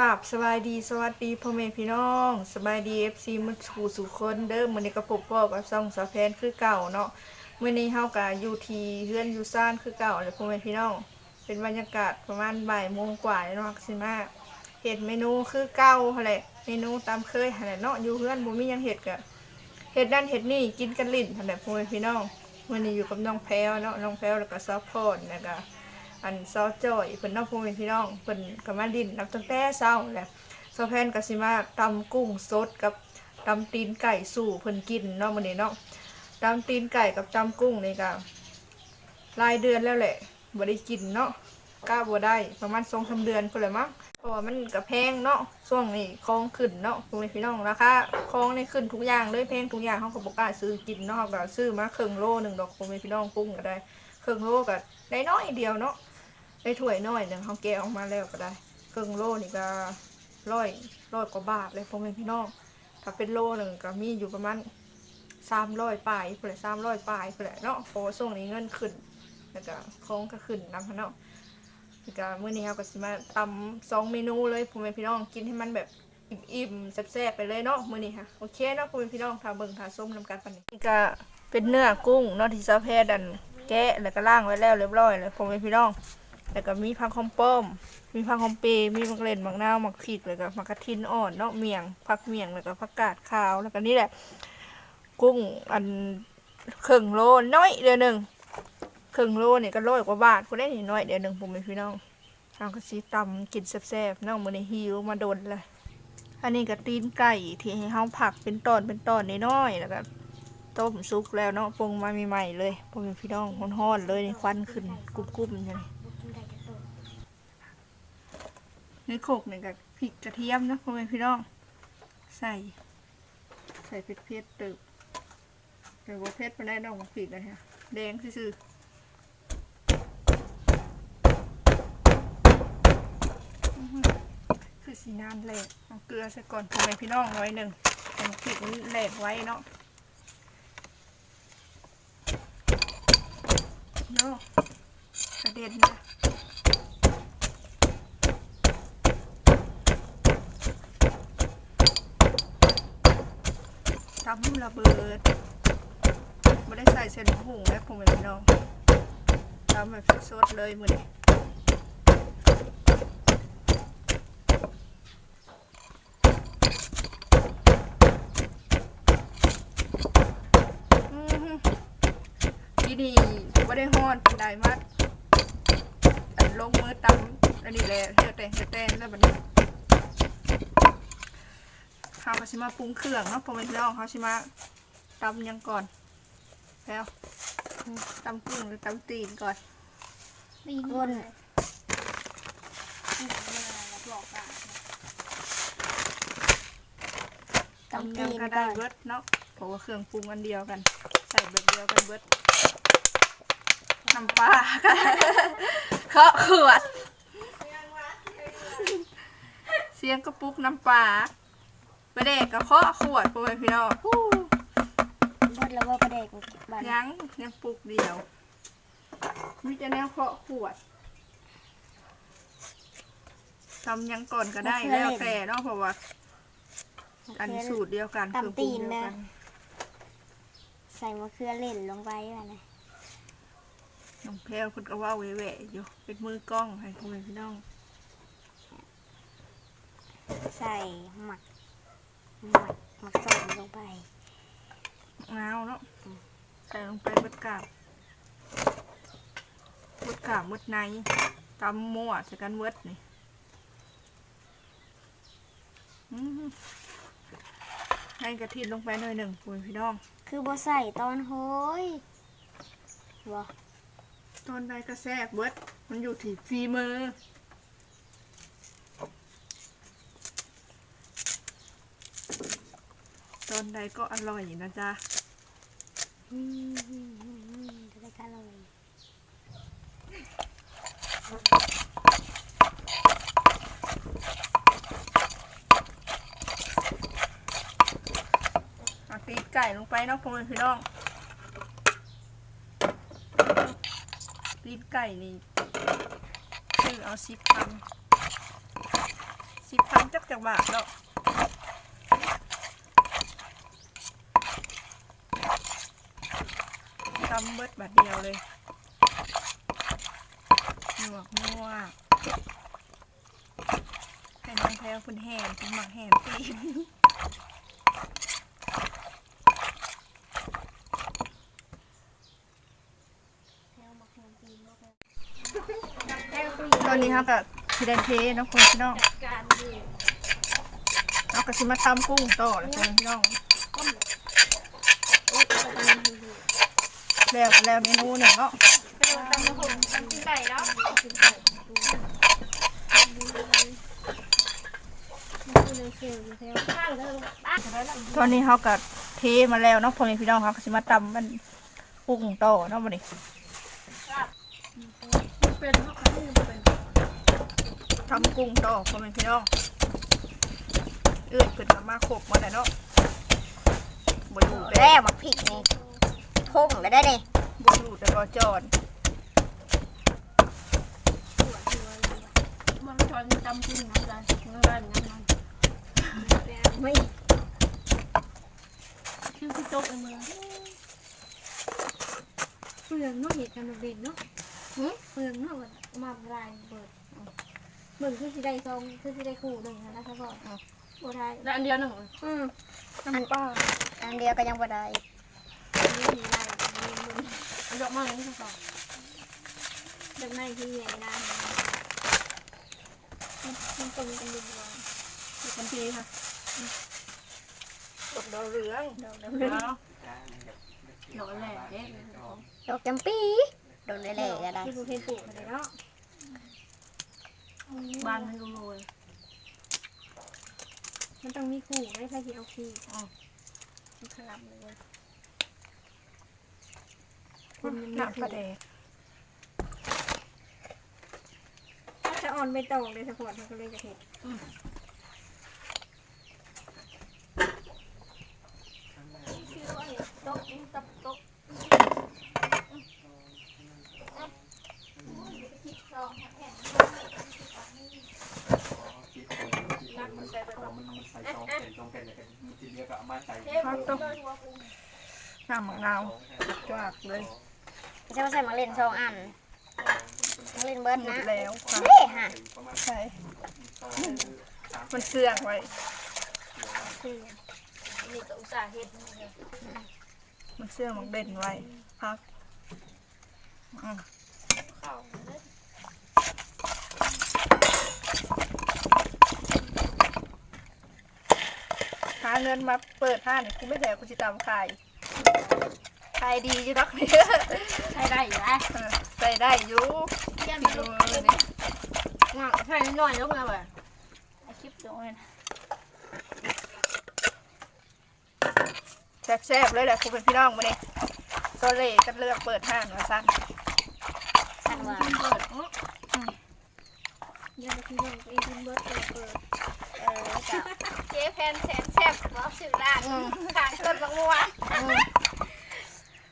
กับสบายดีสวัสดีพ่อแม่พี่น้องสบายดีเอฟซีมันสู่สู่คนเด้อมื้อนี้ก็พบพ่อกับซ่องสาแพนคือเก่าเนาะเมื้อนี้เฮาก็อยู่ที่เฮือนยูซ่านคือเก่าเลยพ่อแม่พี่น้องเป็นบรรยากาศประมาณบ่ายโมงกว่าเนาะสิมาเฮ็ดเมนูคือเก่าแหละเมนูตามเคยแหละเนาะอยู่เฮือนบ่มียังเฮ็ดก็เฮ็ดนั่นเฮ็ดนี่กินกันลิ้นหั่นแหละพ่อแม่พี่น้องเมื้อนี้อยู่กับน้องแพรวเนาะน้องแพรวแล้วก็ซอฟพอนแล้วก็ อันเซาจ่อยเพิ่นน้องพ่อแม่พี่น้องเพิ่นก็มาดินนับตั้งแต่เช้าแหละซาแพนก็สิมาตำกุ้งสดกับตำตีนไก่สู่เพิ่นกินเนาะมื้อนี้เนาะตำตีนไก่กับตำกุ้งนี่ก็รายเดือนแล้วแหละบ่ได้กินเนาะกล้าบ่ได้ประมาณ2-3เดือนพุ่นแหละมั้งเพราะว่ามันก็แพงเนาะช่วงนี้ของขึ้นเนาะพ่อแม่พี่น้องราคาของนี่ขึ้นทุกอย่างเลยแพงทุกอย่างเฮาก็บ่กล้าซื้อกินเนาะเฮาก็ซื้อมาครึ่งโลหนึ่งดอกพ่อแม่พี่น้องกุ้งก็ได้ครึ่งโลก็ได้น้อยเดียวเนาะ ได้ถ้วยน้อยหนึ่งเขาแกะออกมาแล้วก็ได้ครึ่งโลนี่ก็ร้อยร้อยกว่าบาทเลยพ่อแม่พี่น้องถ้าเป็นโลหนึ่งก็มีอยู่ประมาณสามร้อยปลายเพื่อสามร้อยปลายเพื่อเนาะเพราะว่งนี้เงินขึ้น แล้วก็ของก็ขึ้นนำพะเนาะแล้วก็มื้อนี้เราก็สิมาตำสองเมนูเลยพ่อแม่พี่น้องกินให้มันแบบอิ่มๆแซ่บๆไปเลยเนาะมื้อนี้ค่ะโอเคเนาะพ่อแม่พี่น้องทาเบิ่งทาส้มนำกันปานนี้นี่ก็เป็นเนื้อกุ้งเนาะที่ซาแพดันแกะแล้วก็ล้างไว้แล้วเรียบร้อยเลยพ่อแม่พี่น้อง แล้วก็มีผักคอมป้อม มีผักคอมเปย์มีมักเล่นมักนาวมักขีดแล้วก็มักกระทินอ่อนเนาะเมียงผักเมียงแล้วก็ผักกาดขาวแล้วก็นี่แหละ กุ้งอันครึ่งโลน้อยเดียวหนึ่งครึ่งโลนี่ก็ร้อยกว่าบาทกูได้นี่น้อยเดียวหนึ่งผมเป็นพี่น้องทางก็ซีตำกินแซ่บๆน้องมือในหิวมาโดนเลย อันนี้ก็ตีนไก่ที่ให้เฮาผักเป็นตอนเป็นตอนน้อยๆแล้วก็ต้มซุกแล้วเนาะปรุงมาใหม่ๆเลยผมเป็นพี่น้องฮ้อนๆเลยนี่ควันขึ้นกุ้มๆอย่างนี้ ในโขกเนี่ยกับพริกกระเทียมนะพ่อแม่พี่น้อง ใส่ ใส่เผ็ดเผ็ดๆตึกแต่ว่าเผ็ดไปได้ดอกมะพริกนะฮะแดงซื่อๆคือสีน้ำแหลกเอาเกลือใส่ก่อนพ่อแม่พี่น้องน้อยหนึ่งแต่มะพริกมันแหลกไว้เนาะเนาะกระเด็นนะ ตำมุระเบิดไม่ได้ใส่เส้นหุงแล้วผมเป็นพี่น้องตำแบบสดเลยมือนี้ที่นี่ไม่ได้ฮอดเป็นไดมากอันลงมือตำอันนี้แหละเฮือแต่เฮือแต่แล้วบัดนี้ เขาก็ชิมาปรุงเครื่องเนาะพอเป็นพี่น้องเขาชิมาตำยังก่อนแล้วตำกุ้งหรือตำตีนก่อนก้นตำตำยัตีงนก็ได้เบิร์ดเนาะเพราะว่าเครื่องปรุงอันเดียวกัน ใส่แบบเดียวกันเบิร์ดน้ำปลาเคาขวด เสียงกระปุกน้ำปลา ประเด็กกับเคาะขวดพอเป็นพี่น้องฮู้บดแล้วว่าประเด็กบ้านยังยังปลูกเดียวมีแต่แนวเพาะขวดทำยังก่อนก็ได้แล้วแต่เนาะเพราะว่าอันนี้สูตรเดียวกันคือปรุงเดียวกันใส่มะเขือเล่นลงไปว่านะน้องแพลวคุณก็ว่าเวะๆอยู่เป็นมือกล้องให้พ่อแม่พี่น้อง ใส่หมัก หมักหมักส้มลงไปงาวเนาะใส่ลงไปเบิดกาบเบิดกาบเบิดในตำมั่วใส่กันเบิดนี่อื้อหือให้กระทินลงไปหน่อยหนึ่งพ่อแม่พี่น้อง คือบ่ใส่ตอนโหยบ่ตอนใดก็แทรกเบิดมันอยู่ที่ฝีมือ ตอนใดก็อร่อยนะจ๊ะอืมจะได้กันเลยเอาตีไก่ลงไปเนาะพ่อแม่พี่น้องตีไก่นี่ซื้อเอาสิบพันสิบพันจากจักบาทแล้ว ทำเบิดบาทเดียวเลยหนวกนัวให้น้องแพ้วคุณแหมคุณหมักแหมตีนตอนนี้ครับกับพี่แดนเทน้องคนพี่น้องการดีเอากระชิมาตำกุ้งต่อเลยคนพี่น้อง โอ้ยตอนนี้ดี แล้วแล้วเมนูหนึ่งเนาะไปโดนตำมะฮุงตำกินไก่แล้วกินไก่ดูดูเลยเชลอยู่แถวข้างเธอบ้านเธอแล้วตอนนี้เขากับเทมาแล้วเนาะพ่อแม่พี่น้องครับกระชิมาตำมันกุ้งต่อเนาะวันนี้เป็นเพราะเขาไม่เป็นตำกุ้งต่อพ่อแม่พี่น้องเอื้อยเกิดมาขบมาแต่เนาะบอยู่แล้แล้ววมาพริกนี่ พุ่งแล้วได้นี่บอยู่แต่ก็จอนมันชอนจำจริงนะจ๊ะเมื่อวานนั้นมันไม่ชื่อพี่โจ๊กในเมืองเปลืองเนาะเหตุการณ์เด่นเนาะเปลืองเนาะมาลายเบิดเหมือนคือสิได้ซองคือสิได้คู่หนึ่งนะนะคะพ่อโบได้แล้วอันเดียวหนึ่งอืมน้ำป้าอันเดียวก็ยังบ่ได้ นี่มีลายมีมือ อันเดียว มากเลยนี่ค่ะเดินในที่ใหญ่นะมันตรงกันดีกว่าทันทีค่ะตกดาวเรืองแล้วหยองดอกแหล่ดอกจำปีโดนเละๆก็ได้ที่ผู้เพนปลูกอะไรเนาะบานมันรวยมันต้องมีคู่ไม่ใช่ที่เอาคู่มันขลับเลย หนักประเดกจะอ่อนไปตองเลยสปอร์ตมันก็เลยจะเห็นพักต้องน้ำมะนาวจวกเลย ไม่ใช่ว่าใส่มาเล่นสองอันมาเล่นเบิร์ดหมนะดแล้วค่ะ เฮ้ฮะใช่ มันเสื่องไว้ นี่ก็อุตส่าห์เฮ็ดมันเสื่องมันเด่นไว้ พักอืมหาเงินมาเปิดห้างเนี่ยกูไม่แถวกูจะตามขาย ขายดีจีดอกเนี่ยใช้ได้อยู่แล้วเออใส่ได้อยู่เยี่ยมดูลูกนี่งอกใช่น้อยลูกนะเว้ยไอคลิปโดนแซ่บๆเลยแหละคุณเป็นพี่น้องมาเนี่ยโซเล่ก็เลือกเปิดห้างมาสั้นสั่งว่าเปิดยังที่ยังเองเบิร์ดเปิดเออจ้ะเจ๊แพนแสนแซ่บว่าสื่อร้านขายต้นมะม่วงเห็น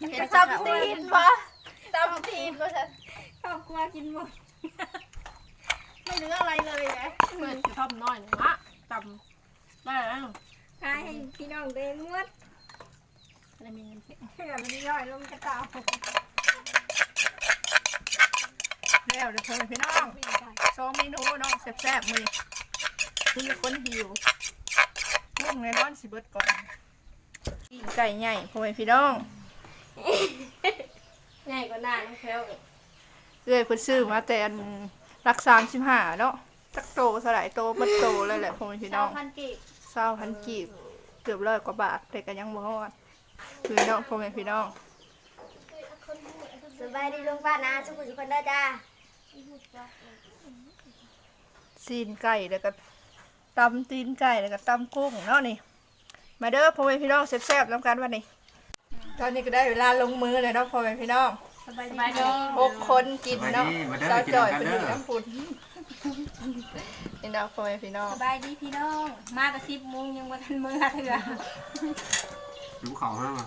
ตำตีนปะตำตีนก็ฉันครอบครัวกินหมด ไม่เหลืออะไรเลยไงเปิดชอบน้อยหนึ่งละตำได้แล้วขายให้พี่น้องเดนหมดจะมีเงินเก็บเพื่อมันย่อยลงกระเตาแล้วเดี๋ยวเพิ่มพี่น้องสองเมนูน้องแซ่บๆมือคือคนหิวมุ่งในร้อนสิเบิดก่อนปิ้งไก่ใหญ่พ่อแม่พี่น้อง ง่ายกว่าหน้าน้องแพลวเอ้ยเพิ่นซื้อมาแต่อันรักสามสิบห้าเนาะจักโตสลายโตเบัดโตเลยแหละพ่อแม่พี่น้องพันกีบเศร้าพันกีบเกือบร้อยกว่าบาทแต่ก็ยังบ่ฮอดพี่น้องพ่อแม่พี่น้องสบายดีลุงป้านะสุขุสุขคนเด้อจ้าซีนไก่แล้วก็ตำตีนไก่แล้วก็ตำกุ้งเนาะนี่ มาเด้อพ่อแม่พี่น้องแซ่บๆน้ำกันวันนี้ ตอนนี้ก็ได้เวลาลงมือเลยเนาะพ่อแม่พี่น้องสบายดีหกคนกินเนาะมาเด้อสาวจ่อยกิเป็นนอน้ำกันเด้อยู่น้ำปุ่นนี่เนาะพ่อแม่พี่น้องสบายดีพี่น้อง มากระซิบมุงยังมาทันมือเถื่อดูเขาห้ามา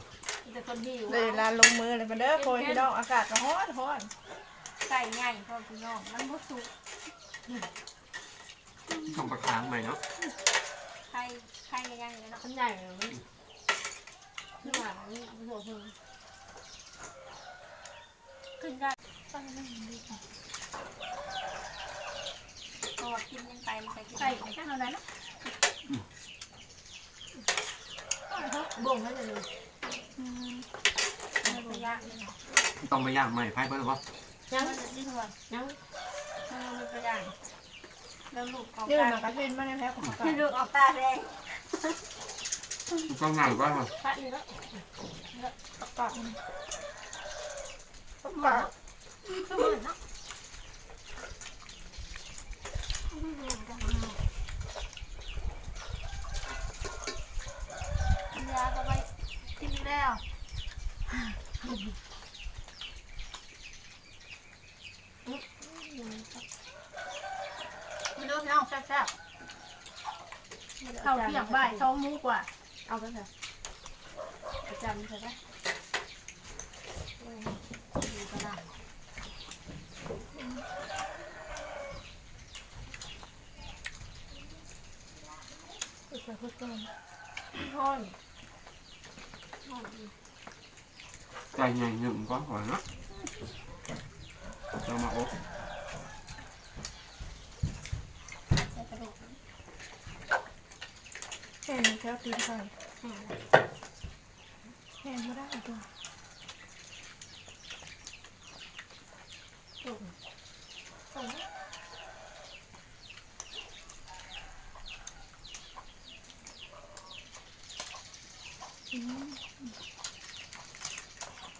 แต่คนที่อยู่ได้เวลาลงมือเลยมาเด้อพ่อแม่พี่น้องอากาศก็ร้อนร้อนไก่ใหญ่พ่อพี่น้องมันบ่สุกต้องประค้างใหม่เนาะใครใครยังอยู่เนาะมันใหญ่เลย มันนี่หว่านี่มันหัวเพิ่งขึ้นได้ฟังไม่ดีค่ะพอกินยังไปมันไปกินใส่แค่เท่านั้นนะบ่งให้เลยอืมไม่รู้ยากเลยนะต้องไปย่างใหม่ไพ่เพิ่นบ่ยังมันจะดิ้นหัวยังมันไม่ไปย่างแล้วลูกองเรื่องตาหมากระเทนมาในแพ็คของเขาให้ลูกออกตาแดง ต้องง่ายกว่าครับพระอีกแล้วประกอบปะกอบก็เหมือนเนาะยาก็ไปกินแล้วไม่รู้น้องแซ่บๆเข้าเที่ยงบ่ายท้องมูกว่า เอาไปเถอะประจำใช่ไหมดูกระดาษใส่พุทธนท่อนใจใหญ่หนึ่งก้อนก่อนเนาะเรามาอบใส่กระดูกแห้งแค่ตีนไข่ แห้งไม่ได้ตัว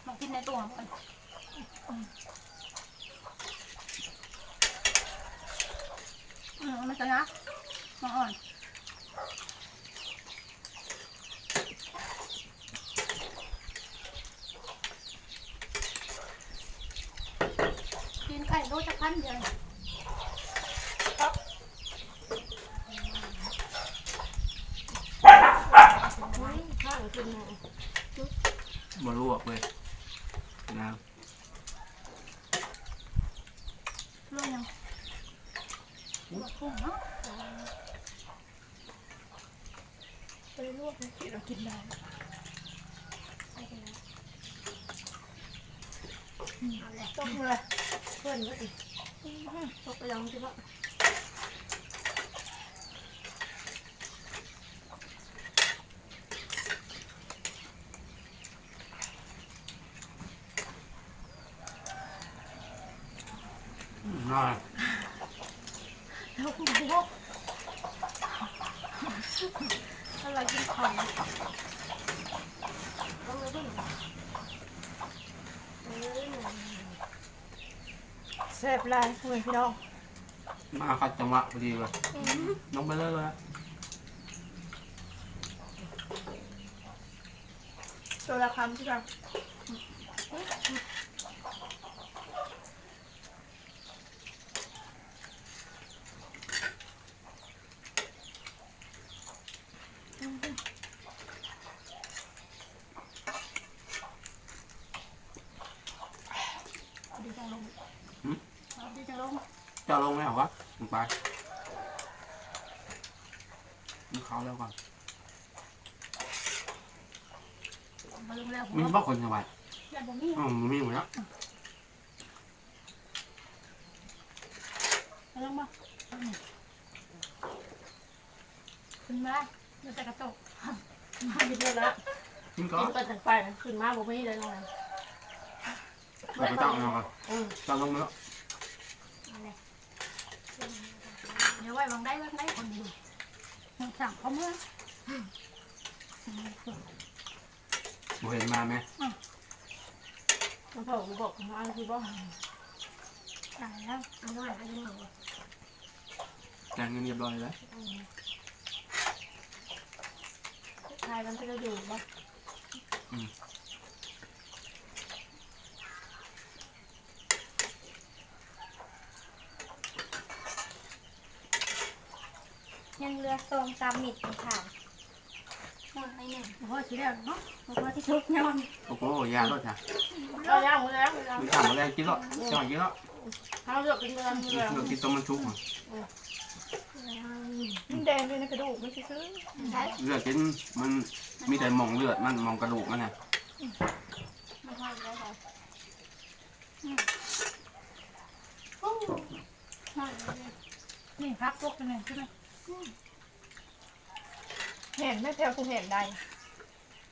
ลองกินในตัวก่อนอืมมันจะนะมาอ่อนกินไข่โลจะพันเดียว บ่ลวกเลยนะลงยังกุ้งเนาะไปลวกกินเรากินได้ต้มเลยเพื่อนก็อีกตกไปยังที่ว่า แล้วกุ้งพวกอะไรกินของต้องเลยเพิ่งแลายเพื่อนพี่น้อง มาคัดจังหวะพอดีเลยลงไปเลยเลยตัวละคำที่เรา ดีจังลงดีจังลงเจะลงไหมเหรอวะลงไปมีเขาแล้วก่อนมาลงแล้วมีบ่คนจังหวัดแล้วบ่มีอ๋อมีหมดแล้วมาลงมาขึ้นมา เดี๋ยวแต่กระตกมาบิดเลยละกินก็กินไปถึงไปขึ้นมาบ่มีเลยลงเลยเราไปตั้งเอาก่อนตั้งลงแล้วเดี๋ยวไว้วางได้วางได้คนอยู่สั่งเขาเมื่อบ่เห็นมาไหมมันบอกบอกมาอะไรคือบอกตายแล้วเอาหน่อยเอาหน่อยแกงเงินเรียบร้อยแล้ว ชายมันจะอยู่บ่ยังเรือทรงสามมิดค่ะหมดไปหนึ่งเพราะทีแรกเนาะเพราะว่าที่ทุกยอนโอ้โหยารถจ้ะเราย่างหมดแล้วมีข้าวมาแรงกินแล้วจ่อยกินแล้วเราเลือกกินเงินเงินเลือกกินต้มมันชุบอะ มมันแดงด้วยนะกระดูกไม่ซื้อใช่เลือดกินมันมีแต่หมองเลือดมันหมองกระดูกมันน่ะไม่ค่อยได้ค่ะนี่พักพวกนี้ใช่ไหมเห็นไม่แถวกูเห็นได้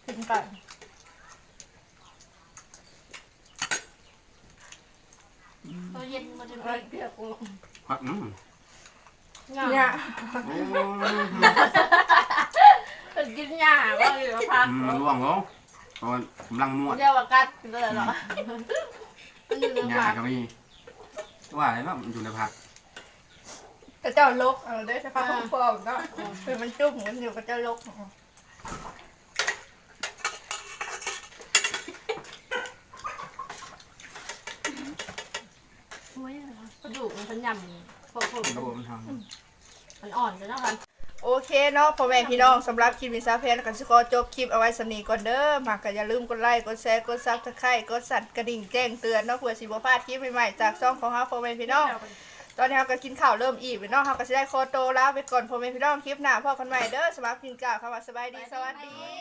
ถึงกันตัวเย็นมันจะเอ้เป็ยนเปียกกูพักอืม เนี่ยโอ้ยกินหญ้าว่าอยู่กับพักอืมมันร่วงแล้วเพราะมันกำลังนวดเดียวกับกัดเลยเหรอมันอยู่ในยาปากก็มีว่าอะไรแล้วมันอยู่ในผักแต่เจ้าลกเออได้สภาพของฟอมก็คือมันจุ่มมันอยู่กับเจ้าลกกระดูกมันเป็นยำโคตรกระดูกมันท มันอ่อนเลยนะคะโอเคเนาะพ่อแม่พี่น้องสำหรับคลิปวิซาเพนกันสกอจบคลิปเอาไว้สำนีก่อนเด้อมากก็อย่าลืมกดไลค์กดแชร์กดซับสไครต์กดสั่นกระดิ่งแจ้งเตือนเนาะเพื่อสิบ่พลาดคลิปใหม่ๆจากช่องของเฮาพ่อแม่พี่น้องตอนนี้เราก็กินข้าวเริ่มอิ่มแล้วเนาะเราก็จะได้โคโตแล้วไปก่อนพ่อแม่พี่น้องคลิปหน้าพ่อกันใหม่เด้อสำหรับกินก้าวคำว่าสบายดีสวัสดี